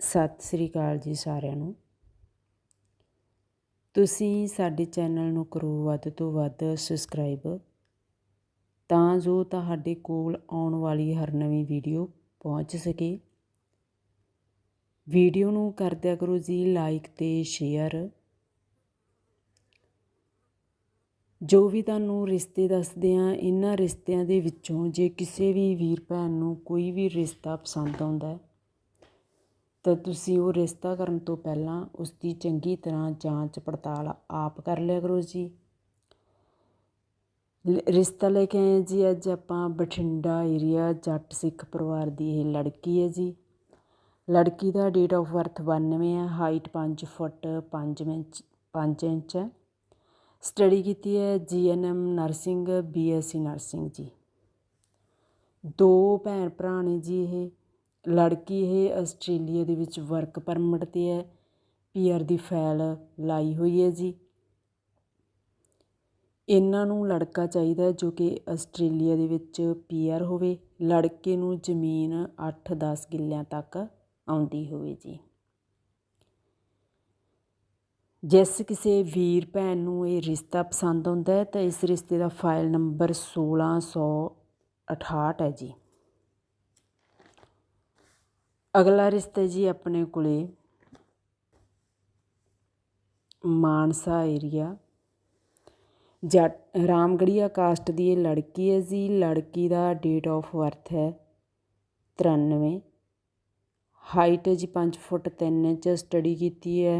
ਸਤਿ ਸ੍ਰੀ ਅਕਾਲ ਜੀ ਸਾਰਿਆਂ ਨੂੰ। ਤੁਸੀਂ ਸਾਡੇ ਚੈਨਲ ਨੂੰ ਕਰੋ ਵੱਧ ਤੋਂ ਵੱਧ ਸਬਸਕ੍ਰਾਈਬ ਤਾਂ ਜੋ ਤੁਹਾਡੇ ਕੋਲ ਆਉਣ ਵਾਲੀ ਹਰ ਨਵੀਂ ਵੀਡੀਓ ਪਹੁੰਚ ਸਕੇ। ਵੀਡੀਓ ਨੂੰ ਕਰ ਦਿਆ ਕਰੋ ਜੀ ਲਾਈਕ ਤੇ ਸ਼ੇਅਰ ਜੋ ਵੀ ਤੁਹਾਨੂੰ ਰਿਸ਼ਤੇ ਦੱਸਦੇ ਆ, ਇਹਨਾਂ ਰਿਸ਼ਤਿਆਂ ਦੇ ਵਿੱਚੋਂ ਜੇ ਕਿਸੇ ਵੀ ਵੀਰ ਭੈਣ ਨੂੰ ਕੋਈ ਵੀ ਰਿਸ਼ਤਾ ਪਸੰਦ ਆਉਂਦਾ ਹੈ ਤਾਂ ਤੁਸੀਂ ਉਹ ਰਿਸ਼ਤਾ ਕਰਨ ਤੋਂ ਪਹਿਲਾਂ ਉਸ ਦੀ ਚੰਗੀ ਤਰ੍ਹਾਂ ਜਾਂਚ ਪੜਤਾਲ ਆਪ ਕਰ ਲਿਆ ਕਰੋ ਜੀ। ਲ- ਰਿਸ਼ਤਾ ਲੈ ਕੇ ਆਏ ਜੀ, ਅੱਜ ਆਪਾਂ ਬਠਿੰਡਾ ਏਰੀਆ ਜੱਟ ਸਿੱਖ ਪਰਿਵਾਰ ਦੀ ਇਹ ਲੜਕੀ ਹੈ ਜੀ। ਲੜਕੀ ਦਾ ਡੇਟ ਆਫ ਬਰਥ 92 ਹੈ ਹਾਈਟ 5 ਫੁੱਟ 5 ਇੰਚ 5 ਇੰਚ ਹੈ। ਸਟੱਡੀ ਕੀਤੀ ਹੈ ਜੀਐਨਐਮ ਨਰਸਿੰਗ ਬੀਐਸਸੀ ਨਰਸਿੰਗ ਜੀ। ਦੋ ਭੈਣ ਭਰਾ ਨੇ ਜੀ ਇਹ। ਲੜਕੀ ਇਹ ਆਸਟ੍ਰੇਲੀਆ ਦੇ ਵਿੱਚ ਵਰਕ ਪਰਮਿਟ ਤੇ ਹੈ। ਪੀ ਆਰ ਦੀ ਫਾਈਲ ਲਾਈ ਹੋਈ ਹੈ ਜੀ। ਇਹਨਾਂ ਨੂੰ ਲੜਕਾ ਚਾਹੀਦਾ ਜੋ ਕਿ ਆਸਟ੍ਰੇਲੀਆ ਦੇ ਵਿੱਚ ਪੀ ਆਰ ਹੋਵੇ। ਲੜਕੇ ਨੂੰ ਜ਼ਮੀਨ 8-10 ਕਿੱਲਿਆਂ ਤੱਕ ਆਉਂਦੀ ਹੋਵੇ ਜੀ। ਜਿਸ ਕਿਸੇ ਵੀਰ ਭੈਣ ਨੂੰ ਇਹ ਰਿਸ਼ਤਾ ਪਸੰਦ ਆਉਂਦਾ ਹੈ ਤਾਂ ਇਸ ਰਿਸ਼ਤੇ ਦਾ ਫਾਈਲ ਨੰਬਰ 1668 ਹੈ ਜੀ। ਅਗਲਾ ਰਿਸ਼ਤਾ ਜੀ ਆਪਣੇ ਕੋਲੇ ਮਾਨਸਾ ਏਰੀਆ ਜੱਟ ਰਾਮਗੜੀਆ ਕਾਸਟ ਦੀ ਇਹ ਲੜਕੀ ਹੈ ਜੀ। ਲੜਕੀ ਦਾ ਡੇਟ ਆਫ ਬਰਥ ਹੈ 93 ਹਾਈਟ ਹੈ ਜੀ 5 ਫੁੱਟ 3 ਇੰਚ। ਸਟੱਡੀ ਕੀਤੀ ਹੈ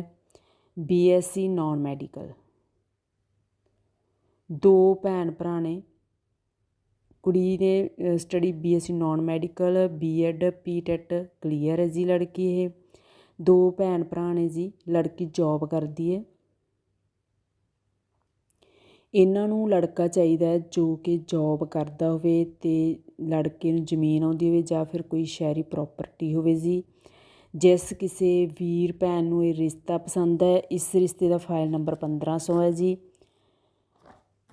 ਬੀਐਸਸੀ ਨਾਨ ਮੈਡੀਕਲ ਦੋ ਭੈਣ ਭਰਾ ਨੇ। ਕੁੜੀ ਨੇ study BSc non medical BEd PTET clear ਹੈ ਜੀ ਲੜਕੀ ਇਹ। ਦੋ ਭੈਣ ਭਰਾ ਨੇ ਜੀ, ਲੜਕੀ ਜੌਬ ਕਰਦੀ ਹੈ। ਇਹਨਾਂ ਨੂੰ ਲੜਕਾ ਚਾਹੀਦਾ ਹੈ ਜੋ ਕਿ ਜੌਬ ਕਰਦਾ ਹੋਵੇ ਤੇ ਲੜਕੇ ਨੂੰ ਜ਼ਮੀਨ ਆਉਂਦੀ ਹੋਵੇ ਜਾਂ ਫਿਰ ਕੋਈ ਸ਼ਹਿਰੀ ਪ੍ਰਾਪਰਟੀ ਹੋਵੇ ਜੀ। ਜਿਸ ਕਿਸੇ ਵੀਰ ਭੈਣ ਨੂੰ ਇਹ ਰਿਸ਼ਤਾ ਪਸੰਦ ਹੈ, ਇਸ ਰਿਸ਼ਤੇ ਦਾ ਫਾਈਲ ਨੰਬਰ 1500 ਹੈ ਜੀ।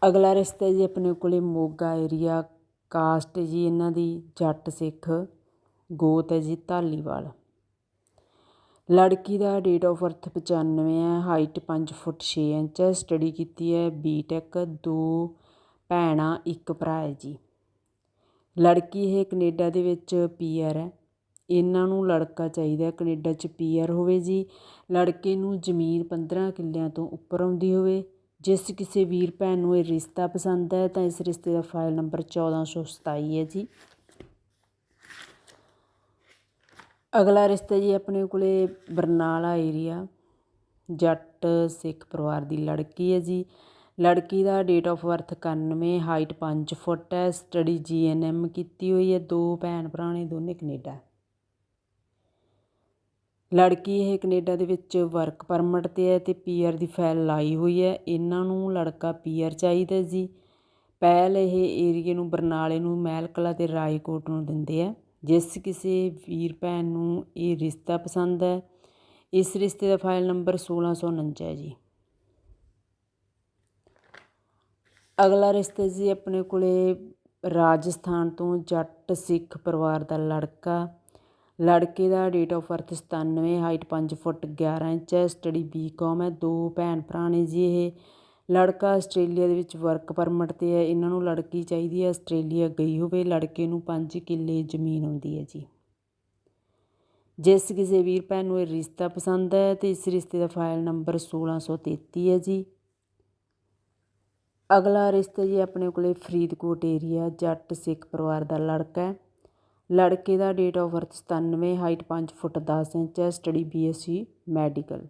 ਅਗਲਾ ਰਿਸ਼ਤਾ ਜੀ ਆਪਣੇ ਕੋਲੇ ਮੋਗਾ ਏਰੀਆ ਕਾਸਟ ਜੀ ਇਹਨਾਂ ਦੀ ਜੱਟ ਸਿੱਖ ਗੋਤ ਹੈ ਜੀ ਧਾਲੀਵਾਲ। ਲੜਕੀ ਦਾ ਡੇਟ ਆਫ ਬਰਥ 95 ਹੈ ਹਾਈਟ 5 ਫੁੱਟ 6 ਇੰਚ ਹੈ ਸਟੱਡੀ ਕੀਤੀ ਹੈ ਬੀਟੈਕ ਦੋ ਭੈਣਾਂ, ਇੱਕ ਭਰਾ ਹੈ ਜੀ। ਲੜਕੀ ਇਹ ਕੈਨੇਡਾ ਦੇ ਵਿੱਚ ਪੀਆਰ ਹੈ। ਇਹਨਾਂ ਨੂੰ ਲੜਕਾ ਚਾਹੀਦਾ ਕੈਨੇਡਾ 'ਚ ਪੀਆਰ ਹੋਵੇ ਜੀ। ਲੜਕੇ ਨੂੰ ਜ਼ਮੀਨ 15 ਕਿੱਲਿਆਂ ਤੋਂ ਉੱਪਰ ਆਉਂਦੀ ਹੋਵੇ। ਜਿਸ ਕਿਸੇ ਵੀਰ ਭੈਣ ਨੂੰ ਇਹ ਰਿਸ਼ਤਾ ਪਸੰਦ ਹੈ, ਤਾਂ ਇਸ ਰਿਸ਼ਤੇ ਦਾ ਫਾਈਲ ਨੰਬਰ 1427 ਹੈ ਜੀ। ਅਗਲਾ ਰਿਸ਼ਤਾ ਜੀ ਆਪਣੇ ਕੋਲੇ ਬਰਨਾਲਾ ਏਰੀਆ ਜੱਟ ਸਿੱਖ ਪਰਿਵਾਰ ਦੀ ਲੜਕੀ ਹੈ ਜੀ। ਲੜਕੀ ਦਾ date of birth 91 height 5 foot ਹੈ ਸਟੱਡੀ ਜੀਐਨਐਮ ਕੀਤੀ ਹੋਈ ਹੈ, ਦੋ ਭੈਣ ਭਰਾ ਨੇ, ਦੋਨੇ ਕੈਨੇਡਾ। ਲੜਕੀ ਇਹ ਕੈਨੇਡਾ ਦੇ ਵਿੱਚ ਵਰਕ ਪਰਮਿਟ ਤੇ ਹੈ ਤੇ ਪੀਆਰ ਦੀ ਫਾਈਲ ਲਾਈ ਹੋਈ ਹੈ। ਇਹਨਾਂ ਨੂੰ ਲੜਕਾ ਪੀਆਰ ਚਾਹੀਦਾ ਜੀ। ਪਹਿਲ ਇਹ ਏਰੀਏ ਨੂੰ ਬਰਨਾਲੇ ਨੂੰ ਮਹਿਲਕਲਾ ਅਤੇ ਰਾਏਕੋਟ ਨੂੰ ਦਿੰਦੇ ਆ। ਜਿਸ ਕਿਸੇ ਵੀਰ ਭੈਣ ਨੂੰ ਇਹ ਰਿਸ਼ਤਾ ਪਸੰਦ ਹੈ। ਇਸ ਰਿਸ਼ਤੇ ਦਾ ਫਾਈਲ ਨੰਬਰ 1649 ਹੈ ਜੀ। ਅਗਲਾ ਰਿਸ਼ਤਾ ਜੀ ਆਪਣੇ ਕੋਲੇ ਰਾਜਸਥਾਨ ਤੋਂ ਜੱਟ ਸਿੱਖ ਪਰਿਵਾਰ ਦਾ ਲੜਕਾ। ਲੜਕੇ ਦਾ date of birth 97 height 5 foot 11 inch ਹੈ ਸਟੱਡੀ ਬੀਕਾਮ ਹੈ, ਦੋ ਭੈਣ ਭਰਾ ਨੇ ਜੀ ਇਹ। ਲੜਕਾ ਆਸਟ੍ਰੇਲੀਆ ਦੇ ਵਿੱਚ ਵਰਕ ਪਰਮਿਟ ਤੇ ਹੈ, ਇਹਨਾਂ ਨੂੰ ਲੜਕੀ ਚਾਹੀਦੀ ਹੈ, ਆਸਟ੍ਰੇਲੀਆ ਗਈ ਹੋਵੇ, ਲੜਕੇ ਨੂੰ 5 ਕਿੱਲੇ ਜ਼ਮੀਨ ਹੁੰਦੀ ਹੈ ਜੀ। ਜਿਸ ਕਿਸੇ ਵੀਰ ਭੈਣ ਨੂੰ ਇਹ ਰਿਸ਼ਤਾ ਪਸੰਦ ਹੈ ਤੇ ਇਸ ਰਿਸ਼ਤੇ ਦਾ ਫਾਈਲ ਨੰਬਰ 1633 ਹੈ ਜੀ। ਅਗਲਾ ਰਿਸ਼ਤਾ ਜੀ ਆਪਣੇ ਕੋਲੇ ਫਰੀਦਕੋਟ ਏਰੀਆ ਜੱਟ ਸਿੱਖ ਪਰਿਵਾਰ ਦਾ ਲੜਕਾ ਹੈ। ਲੜਕੇ ਦਾ date of birth 97 height 5 foot 10 inch ਹੈ ਸਟੱਡੀ ਬੀਐਸਸੀ ਮੈਡੀਕਲ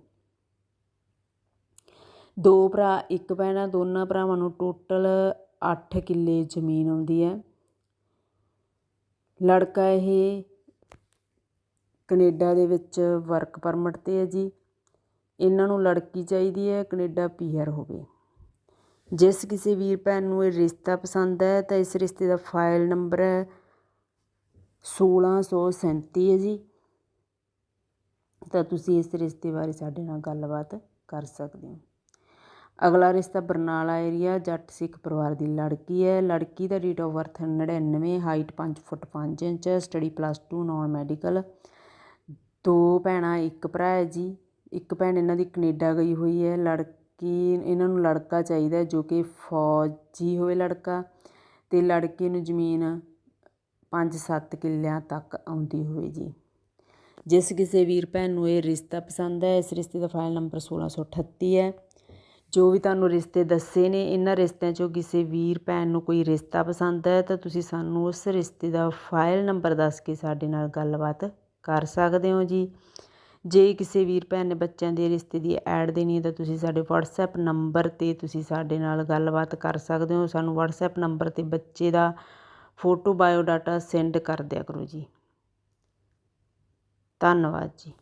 ਦੋ ਭਰਾ, ਇੱਕ ਭੈਣ ਆ, ਦੋਨਾਂ ਭਰਾਵਾਂ ਨੂੰ ਟੋਟਲ 8 ਕਿੱਲੇ ਜ਼ਮੀਨ ਆਉਂਦੀ ਹੈ। ਲੜਕਾ ਇਹ ਕੈਨੇਡਾ ਦੇ ਵਿੱਚ ਵਰਕ ਪਰਮਿਟ ਤੇ ਹੈ ਜੀ। ਇਹਨਾਂ ਨੂੰ ਲੜਕੀ ਚਾਹੀਦੀ ਹੈ, ਕੈਨੇਡਾ ਪੀਆਰ ਹੋਵੇ। ਜਿਸ ਕਿਸੇ ਵੀਰ ਭੈਣ ਨੂੰ ਇਹ ਰਿਸ਼ਤਾ ਪਸੰਦ ਹੈ, ਤਾਂ ਇਸ ਰਿਸ਼ਤੇ ਦਾ ਫਾਈਲ ਨੰਬਰ ਹੈ 1637 ਹੈ ਜੀ। ਤਾਂ ਤੁਸੀਂ ਇਸ ਰਿਸ਼ਤੇ ਬਾਰੇ ਸਾਡੇ ਨਾਲ ਗੱਲਬਾਤ ਕਰ ਸਕਦੇ ਹੋ। ਅਗਲਾ ਰਿਸ਼ਤਾ ਬਰਨਾਲਾ ਏਰੀਆ ਜੱਟ ਸਿੱਖ ਪਰਿਵਾਰ ਦੀ ਲੜਕੀ ਹੈ। ਲੜਕੀ ਦਾ date of birth 99 height 5 foot 5 inch study plus 2 non medical ਦੋ ਭੈਣਾਂ, ਇੱਕ ਭਰਾ ਹੈ ਜੀ। ਇੱਕ ਭੈਣ ਇਹਨਾਂ ਦੀ ਕੈਨੇਡਾ ਗਈ ਹੋਈ ਹੈ। ਲੜਕੀ, ਇਹਨਾਂ ਨੂੰ ਲੜਕਾ ਚਾਹੀਦਾ ਜੋ ਕਿ ਫੌਜੀ ਹੋਵੇ ਲੜਕਾ। ਅਤੇ ਲੜਕੇ ਨੂੰ ਜ਼ਮੀਨ ਪੰਜ ਸੱਤ ਕਿੱਲਿਆਂ ਤੱਕ ਆਉਂਦੀ ਹੋਵੇ ਜੀ। ਜਿਸ ਕਿਸੇ ਵੀਰ ਭੈਣ ਨੂੰ ਇਹ ਰਿਸ਼ਤਾ ਪਸੰਦ ਹੈ, ਇਸ ਰਿਸ਼ਤੇ ਦਾ ਫਾਈਲ ਨੰਬਰ 1638 ਹੈ। ਜੋ ਵੀ ਤੁਹਾਨੂੰ ਰਿਸ਼ਤੇ ਦੱਸੇ ਨੇ, ਇਹਨਾਂ ਰਿਸ਼ਤਿਆਂ 'ਚੋਂ ਕਿਸੇ ਵੀਰ ਭੈਣ ਨੂੰ ਕੋਈ ਰਿਸ਼ਤਾ ਪਸੰਦ ਹੈ, ਤਾਂ ਤੁਸੀਂ ਸਾਨੂੰ ਉਸ ਰਿਸ਼ਤੇ ਦਾ ਫਾਈਲ ਨੰਬਰ ਦੱਸ ਕੇ ਸਾਡੇ ਨਾਲ ਗੱਲਬਾਤ ਕਰ ਸਕਦੇ ਹੋ ਜੀ। ਜੇ ਕਿਸੇ ਵੀਰ ਭੈਣ ਨੇ ਬੱਚਿਆਂ ਦੇ ਰਿਸ਼ਤੇ ਦੀ ਐਡ ਦੇਣੀ ਹੈ, ਤਾਂ ਤੁਸੀਂ ਸਾਡੇ WhatsApp ਨੰਬਰ 'ਤੇ ਤੁਸੀਂ ਸਾਡੇ ਨਾਲ ਗੱਲਬਾਤ ਕਰ ਸਕਦੇ ਹੋ। ਸਾਨੂੰ WhatsApp ਨੰਬਰ 'ਤੇ ਬੱਚੇ ਦਾ ਫੋਟੋ ਬਾਇਓਡਾਟਾ ਸੈਂਡ ਕਰ ਦਿਆ ਕਰੋ ਜੀ। ਧੰਨਵਾਦ ਜੀ।